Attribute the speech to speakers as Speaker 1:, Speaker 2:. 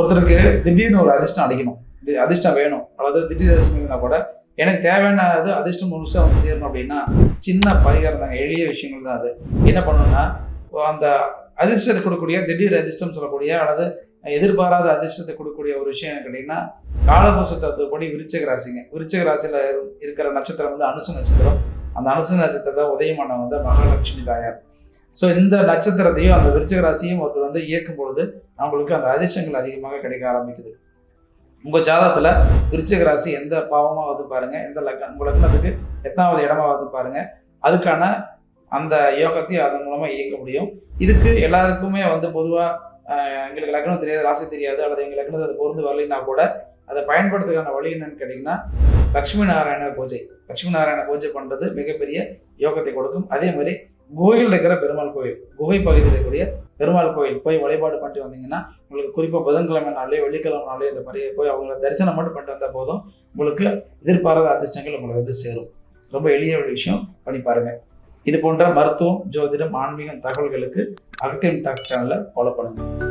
Speaker 1: ஒருத்தருக்கு திடீர்னு ஒரு அதிர்ஷ்டம் அடிக்கணும். அதிர்ஷ்டம் வேணும். அதாவது திடீர் அதிர்ஷ்டம்னா கூட எனக்கு தேவையானது அதிர்ஷ்டம் முழுசாக வந்து சேரணும் அப்படின்னா சின்ன பரிகாரம் தாங்க. எளிய விஷயங்கள் தான் அது. என்ன பண்ணணும்னா அந்த அதிர்ஷ்டத்தை கொடுக்கக்கூடிய திடீர் அதிர்ஷ்டம் சொல்லக்கூடிய அல்லது எதிர்பாராத அதிர்ஷ்டத்தை கொடுக்கக்கூடிய ஒரு விஷயம் என்ன கேட்டிங்கன்னா காலபோச தத்துவப்படி விருச்சிக ராசிங்க. விருச்சக ராசியில் இருக்கிற நட்சத்திரம் வந்து அனுசு நட்சத்திரம். அந்த அனுசு நட்சத்திரத்தை உதயமானவங்க வந்து மகாலட்சுமி தாயார். ஸோ இந்த நட்சத்திரத்தையும் அந்த விருச்சிக ராசியும் ஒருத்தர் வந்து இயக்கும் பொழுது அவங்களுக்கு அந்த அதிர்ஷ்டங்கள் அதிகமாக கிடைக்க ஆரம்பிக்குது. உங்கள் ஜாதகத்தில் விருச்சிக ராசி எந்த பாவமாக வந்து பாருங்கள் எந்த லக்னம் உங்கள் லக்னத்துக்கு எத்தனாவது இடமா வந்து பாருங்கள் அதுக்கான அந்த யோகத்தையும் அதன் மூலமாக இயக்க முடியும். இதுக்கு எல்லாருக்குமே வந்து பொதுவாக எங்களுக்கு லக்னம் தெரியாது ராசி தெரியாது அல்லது எங்கள் லக்னத்தை அது பொருந்து வரலைன்னா கூட அதை பயன்படுத்துக்கான வழி என்னன்னு கேட்டிங்கன்னா லக்ஷ்மி நாராயண பூஜை. லக்ஷ்மி நாராயண பூஜை பண்ணுறது மிகப்பெரிய யோகத்தை கொடுக்கும். அதே மாதிரி குகையில் இருக்கிற பெருமாள் கோயில் குகை பகுதியில் இருக்கக்கூடிய பெருமாள் கோயில் போய் வழிபாடு பண்ணிட்டு வந்தீங்கன்னா உங்களுக்கு குறிப்பாக புதன்கிழமை நாளே வெள்ளிக்கிழமை நாளே இந்த மாதிரி போய் அவங்கள தரிசனம் மட்டும் பண்ணிட்டு வந்த போதும். உங்களுக்கு எதிர்பாராத அதிர்ஷ்டங்கள் உங்களுக்கு வந்து சேரும். ரொம்ப எளிய ஒரு விஷயம் பண்ணி பாருங்கள் இது போன்ற மருத்துவம் ஜோதிடம் ஆன்மீகம் தகவல்களுக்கு அகத்தியம் டாக் சேனலை ஃபாலோ பண்ணுங்கள்